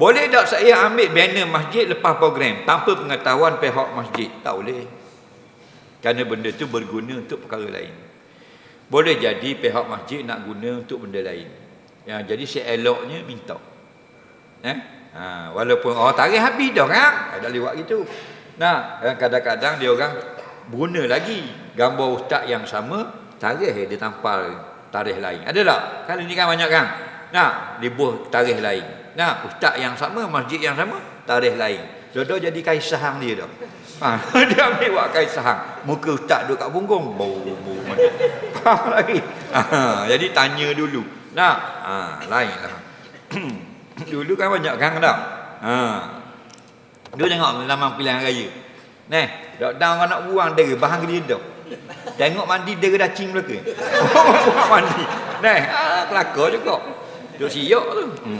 Boleh tak saya ambil banner masjid lepas program tanpa pengetahuan pihak masjid? Tak boleh. Kerana benda tu berguna untuk perkara lain. Boleh jadi pihak masjid nak guna untuk benda lain. Ya, jadi seeloknya minta. Eh? Ha, walaupun orang tarikh habis dah kan? Ada lewat gitu. Nah, kadang-kadang dia orang guna lagi gambar ustaz yang sama, tarikh dia tampal tarikh lain. Ada tak? Kali ni kan banyak kan? Nah, dibuh tarikh lain. Nah, ustaz yang sama, masjid yang sama, tarikh lain. Jodoh jadi kaisahang dia dah. Ha, dia ambil buat kaisahang. Muka ustaz duduk kat punggung. Bau, bau. Faham lagi? Ha, jadi tanya dulu. Nah, ha, lain lah. dulu kan banyak kan tak? Ha. Dulu tengok laman pilihan raya. Neh, dak dah orang nak buang dia bahan dia dah. Tengok mandi dia dah cing belaka. Buang mandi. Neh, ah, kelakar juga. 就是要。嗯